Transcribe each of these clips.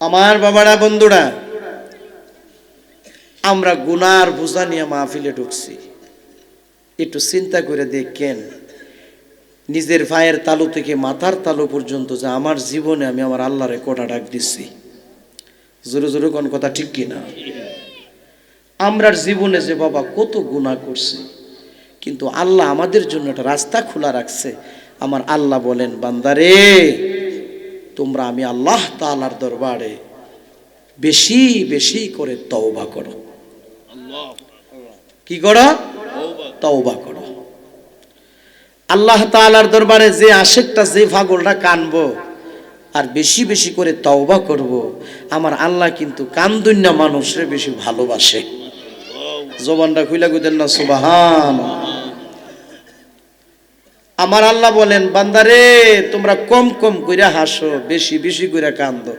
আমার বাবারা, বন্ধুরা, আমরা গুনার বোঝা নিয়ে মাহফিলে ঢুকছি। একটু চিন্তা করে দেখেন, নিজের ভাইয়ের তালু থেকে মাথার তালু পর্যন্ত যে আমার জীবনে আমি আমার আল্লাহরে কোটা ডাক দিচ্ছি জোরে জোরে কোন কথা ঠিক কিনা আমরার জীবনে যে বাবা কত গুণা করছি, কিন্তু আল্লাহ আমাদের জন্য একটা রাস্তা খোলা রাখছে। আমার আল্লাহ বলেন, বান্দারে তোমরা আমি আল্লাহ তালার দরবারে বেশি বেশি করে তওবা করো। কি করো? তওবা করো। আল্লাহ তালার দরবারে যে আশেকটা, যে ফাগলটা কানবো আর বেশি বেশি করে তওবা করব, আমার আল্লাহ কিন্তু কান্দুন্যা মানুষরে বেশি ভালোবাসে। জবানটা খুইলা গুদেন না সুবাহান আমার আল্লাহ বলেন, বান্দারে, তোমরা কম কম কইরা হাসো, বেশি বেশি কইরা কান্দো।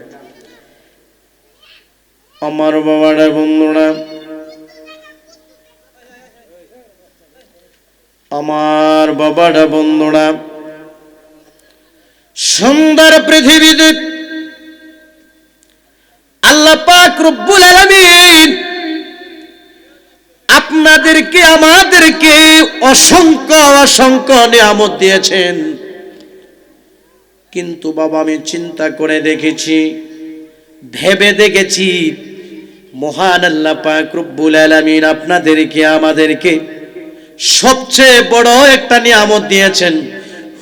আমার বাবারা, বন্ধুরা, আমার বাবারা, বন্ধুরা, সুন্দর পৃথিবীতে আল্লাহ পাক রব্বুল আলামিন আপনাদেরকে আমাদেরকে অসংখ্য অসংখ্য নিয়ামত দিয়েছেন। কিন্তু বাবা, আমি চিন্তা করে দেখেছি, ভেবে দেখেছি, মহান আল্লাহ পাক রব্বুল আলামিন আপনাদেরকে, আমাদেরকে সবচেয়ে বড় একটা নিয়ামত দিয়েছেন।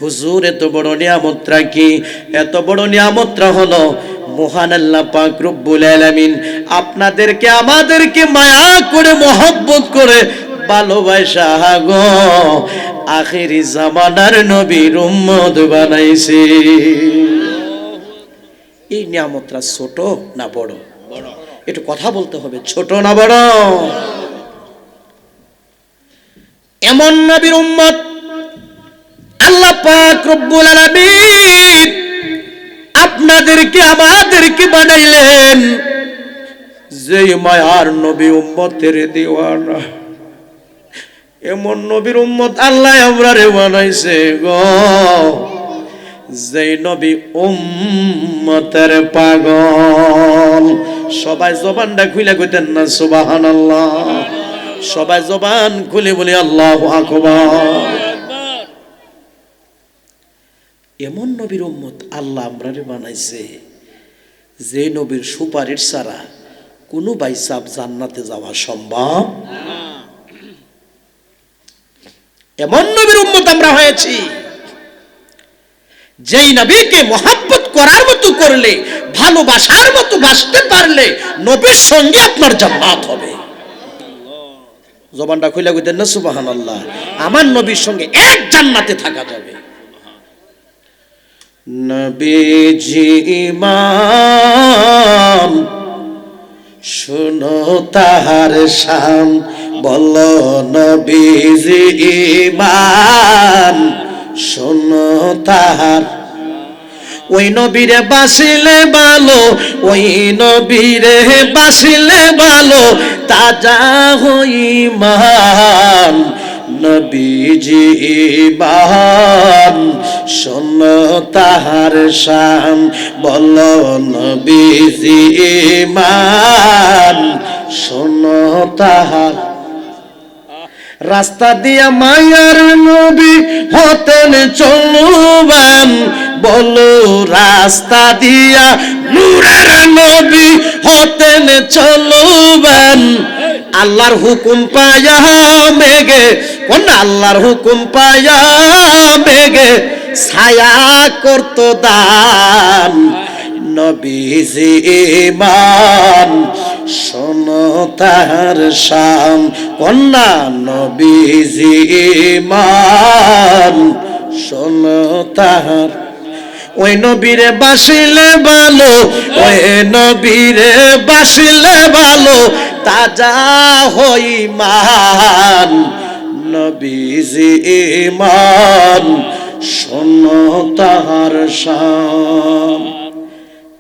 হুজুর, এত বড় নিয়ামতটা কি? এত বড় নিয়ামতটা হলো, মহান আল্লাহ পাক রব্বুল আলামিন আপনাদেরকে, আমাদেরকে মায়া করে, মহব্বত করে ভালোবাসা গো। আখেরি জামানার নবীর উম্মত বানাইছে। এই নিয়ামতটা ছোট না বড়? একটু কথা বলতে হবে, ছোট না বড়? এমন নবীর উম্মত আল্লাহ পাক রব্বুল আলামিন আপনাদেরকে, আমাদেরকে বানাইলেন। যে মায়ার নবী উম্মতের দিওয়ানা। এমন নবীর উম্মত আল্লাহ আমরারে বানাইছে গো। যেই নবী উম্মতের পাগল। সবাই জবানটা খুলে কইতেন না, সুবহানাল্লাহ। সবাই জবান খুলে বলি, আল্লাহু আকবার। এমন নবীর উম্মত আল্লাহ আমরারে বানাইছে যে নবীর সুপারিশ ছাড়া কোনো বাইসাব জান্নাতে যাওয়া সম্ভব এমন নবীর উম্মত আমরা হয়েছি। যেই নবীকে মহাব্বত করার মতো করলে, ভালোবাসার মতো বাসতে পারলে, নবীর সঙ্গে আপনার জান্নাত হবে। জবানটা খুলে কইতেন না সুবাহান আল্লাহ আমার নবীর সঙ্গে এক জান্নাতে থাকা যাবে। নবীজি ইমাম, শুনো তাহার শান বল নবীজি ইমাম শুনো তাহার। ওই নবীরে বাসিলে ভালো, ওই নবীরে বাসিলে ভালো, তাজা হইমান নবীজি ইমান শোন তাহার শান। বল নবীজি ইমান শোন তাহার। রাস্তা দিয়া মায়ার নবী হতেন চলবেন। বলো, রাস্তা দিয়া নূরের নবী হতেন চলবেন। আল্লাহর হুকুম পায়া মেঘে কোন আল্লাহর হুকুম পায়া মেঘে, ছায়া করত দান। নবীজি ইমান শোন তাহার শাম কন্যা নবীজি ইমান শোন তাহার, ওই নবীরে বাসিলে ভালো, ওই নবীরে বাসিলে ভালো, তাজা হই মান, নবীজি ইমান শোন তাহার শাম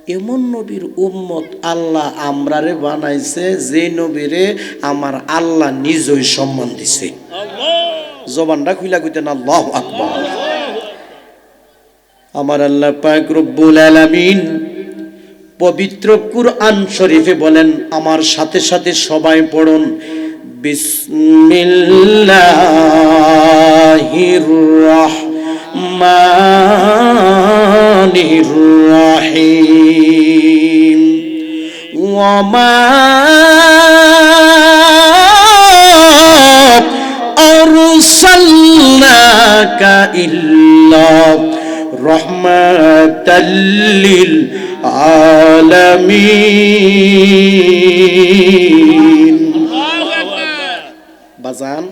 এমন নবীর উম্মত আল্লাহ আমরারে বানাইছে যে নবীরে আমার আল্লাহ নিজই সম্মান দিছে। জবানটা খুইলা কইতেন আল্লাহ আকবার। আমার আল্লাহ পাক রব্বুল আলামিন পবিত্র কুরআন শরীফে বলেন আমার সাথে সাথে সবাই পড়ুন বিসমিল্লাহির রহমানির ওয়ামা أرسلناك إلا رحمة للعالمين বাজান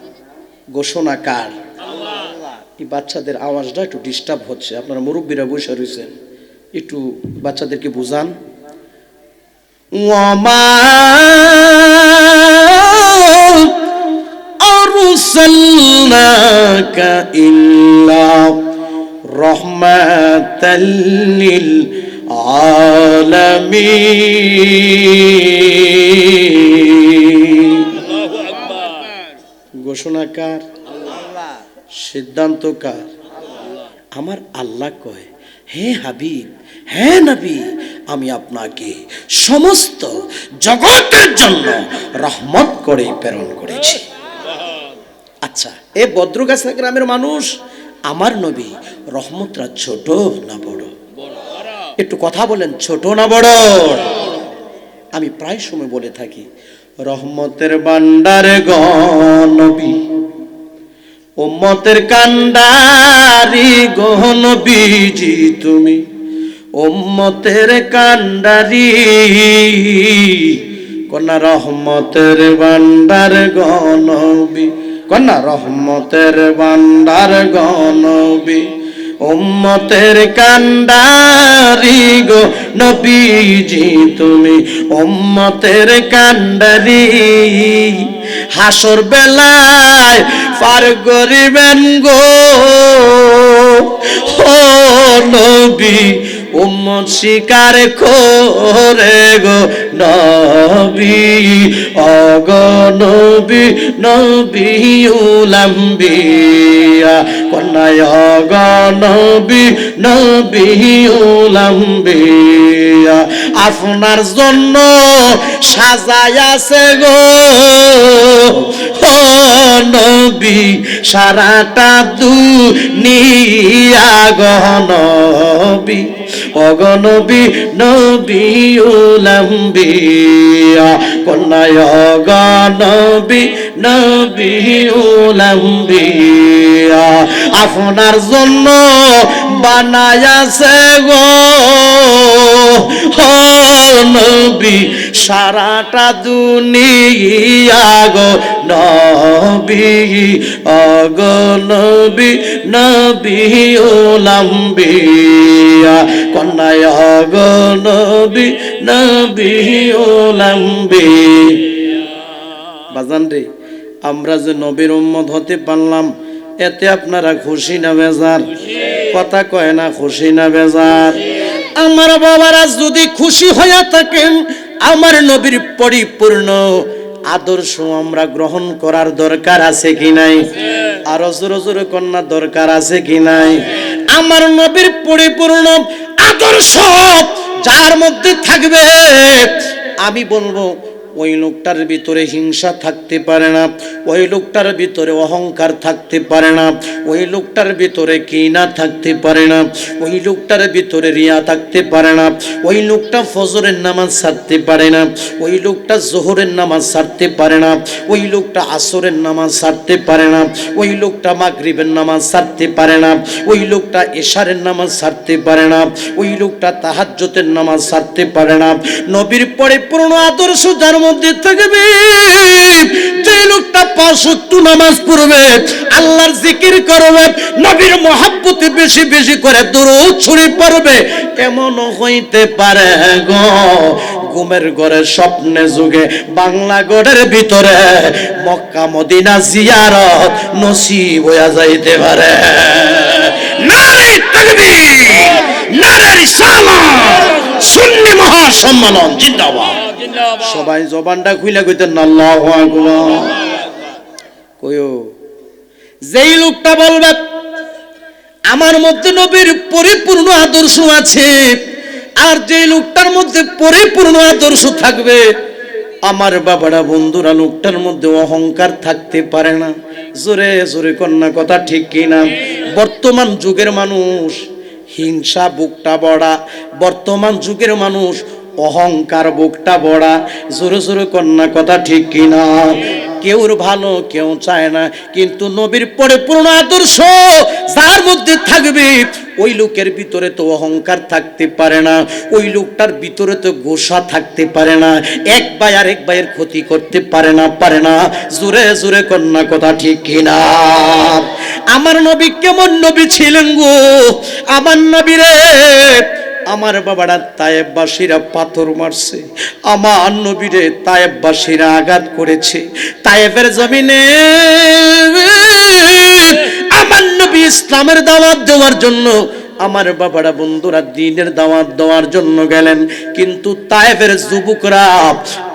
ঘোষণা কার এই বাচ্চাদের আওয়াজটা একটু ডিস্টার্ব হচ্ছে আপনারা মুরব্বীরা বসে রয়েছেন একটু বাচ্চাদেরকে বুঝান ওয়ামা أرسلناك إلا رحمة للعالمين ঘোষণাকার সিদ্ধান্তকার আমার আল্লাহ কয় হে হাবিব হ্যাঁ নবী আমি আপনাকে সমস্ত জগতের জন্য রহমত করে প্রেরণ করেছি। আচ্ছা এ বদ্রগাছা গ্রামের মানুষ? আমার নবী রহমতরা ছোট না বড়? একটু কথা বলেন, ছোট না বড়? আমি প্রায় সময় বলে থাকি, রহমতের বান্ডার গনবী ওম্মতের কান্ডারি গহনবীজি তুমি। ওম্মতের কান্ডারি কন্যা রহমতের বান্ডার গনবী কন্যা রহমতের বান্ডার গনবী উম্মতের কান্ডারি গো নবীজি, তুমি উম্মতের কান্ডারি হাসর বেলায় পার করিবেন গো, ও নবী উম্মত শিকার করে গো নবী, অগ নবী নবী উলাম্বিয়া। কন্যায়, অগ নবী নবী উলাম্বিয়া। আপনার জন্য সাজাই আছে গো নবী, সারাটা দুনিয়া গনবী অগনবী নবী উলম্বিয়া কন্যা অগনবী আপনার জন্য বানায়াছে গো। নবী, সারাটা দুনিয়া গো নবী। অগ নবী নবী ওলাম্বিয়া কন্যায় অগ নবী নবী ওলাম্বি বাজান রে। আমরা যে নবীর উম্মত হতে পারলাম, এতে আপনারা খুশি না বেজার? কথা কয় না, খুশি না বেজার? আমার বাবারা যদি খুশি হইয়া থাকেন, আমার নবীর পরিপূর্ণ আদর্শ আমরা গ্রহণ করার দরকার আছে কি নাই? আরও জোরে জোরে কন্যা, দরকার আছে কি নাই? আমার নবীর পরিপূর্ণ আদর্শ যার মধ্যে থাকবে, আমি বলব ওই লোকটার ভিতরে হিংসা থাকতে পারে না ওই লোকটার ভিতরে অহংকার থাকতে পারে না ওই লোকটার ভিতরে কিনা থাকতে পারে না ওই লোকটার ভিতরে রিয়া থাকতে পারে না ওই লোকটা ফজরের নামাজ ছাড়তে পারে না ওই লোকটা জোহরের নামাজ ছাড়তে পারে না ওই লোকটা আসরের নামাজ ছাড়তে পারে না ওই লোকটা মাগরিবের নামাজ ছাড়তে পারে না ওই লোকটা এশারের নামাজ ছাড়তে পারে না ওই লোকটা তাহাজ্জতের নামাজ ছাড়তে পারে না নবীর পরিপূর্ণ আদর্শ যার মধ্যে থাকবে, যে লোকটা পাঁচ ওয়াক্ত নামাজ পড়বে, আল্লাহর জিকির করবে, নবীর মহাব্বতে বেশি বেশি করে দরুদ ছড়ি পড়বে, কেমন হইতে পারে গো? ঘুমের ঘরে স্বপ্নে যুগে বাংলা গড়ের ভিতরে মক্কা মদিনা জিয়ারত নসিব হইয়া যাইতে পারে। মহাসম্মেলন জিন্দাবাদ। সবাই জবানটা খুইলা কইতেন না আল্লাহু আকবার। কইও যেই লোকটা বলবে আমার মধ্যে নবীর পরিপূর্ণ আদর্শ আছে আর যে লোকটার মধ্যে পরিপূর্ণ আদর্শ থাকবে আমার বাবারা বন্ধুরা লোকটার মধ্যে অহংকার থাকতে পারে না। জোরে জোরে কন্যা কথা ঠিক কিনা? বর্তমান যুগের মানুষ হিংসা বুকটা বড়া। বর্তমান যুগের মানুষ অহংকার বুকটা বড়া, জোরে জোরে কন্যা কথা ঠিক কিনা? কেউর ভালো, কেউ চায় না, কিন্তু নবীর পরে পূর্ণ আদর্শ, যার মধ্যে থাকবে, ওই লোকের ভিতরে তো অহংকার থাকতে পারে না, ওই লোকটার ভিতরে তো গোসা থাকতে পারে না, এক ভাই আর এক ভাইয়ের ক্ষতি করতে পারে না পারে না। জোরে জোরে কন্যা কথা ঠিক কিনা? আমার নবী কেমন নবী ছিলেন গো? আমার নবী রে আমার বাবারা তায়েববাসীরা পাথর মারছে। আমার নবীরে তায়েববাসীরা আঘাত করেছে। তায়েবের জমিনে আমার নবী ইসলামের দাওয়াত দেওয়ার জন্য আমার বাবারা বন্ধুরা দিনের দাওয়াত দেওয়ার জন্য গেলেন। কিন্তু তায়েবের যুবকরা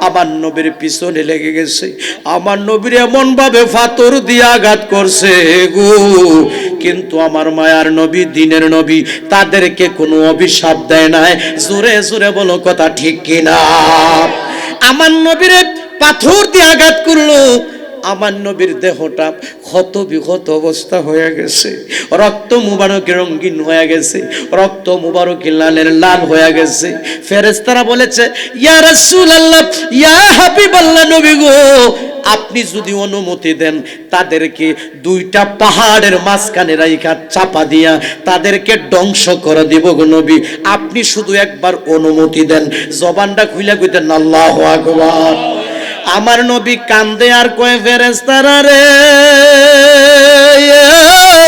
আমার নবীর পিছনে লেগে গেছে। আমার নবীর এমন ভাবে ফাতর দিয়ে আঘাত করছে গো। কিন্তু আমার মায়ার নবী, দিনের নবী, তাদেরকে কোনো অভিশাপ দেয় নাই। জোরে জোরে বলো কথা ঠিক কিনা? আমার নবীরে পাথর দিয়ে আঘাত করল। আমার নবীর দেহটা ক্ষত বিক্ষত অবস্থা হয়ে গেছে। রক্ত মুবারকে রঙিন হয়ে গেছে। রক্ত মুবারকে লালের লাল হয়ে গেছে। ফেরেস্তারা বলেছে, ইয়া রাসূলুল্লাহ, ইয়া হাবিবাল্লাহ নবী গো, আপনি যদি অনুমতি দেন, তাদেরকে দুইটা পাহাড়ের মাঝখানে রাইখা চাপা দিয়া তাদেরকে ধ্বংস করে দিব নবী। আপনি শুধু একবার অনুমতি দেন। জবানটা খুলে কইতেন, আল্লাহু আকবার। আমার নবী কান্দে আর কয়ে ফেরেস্তারা রে?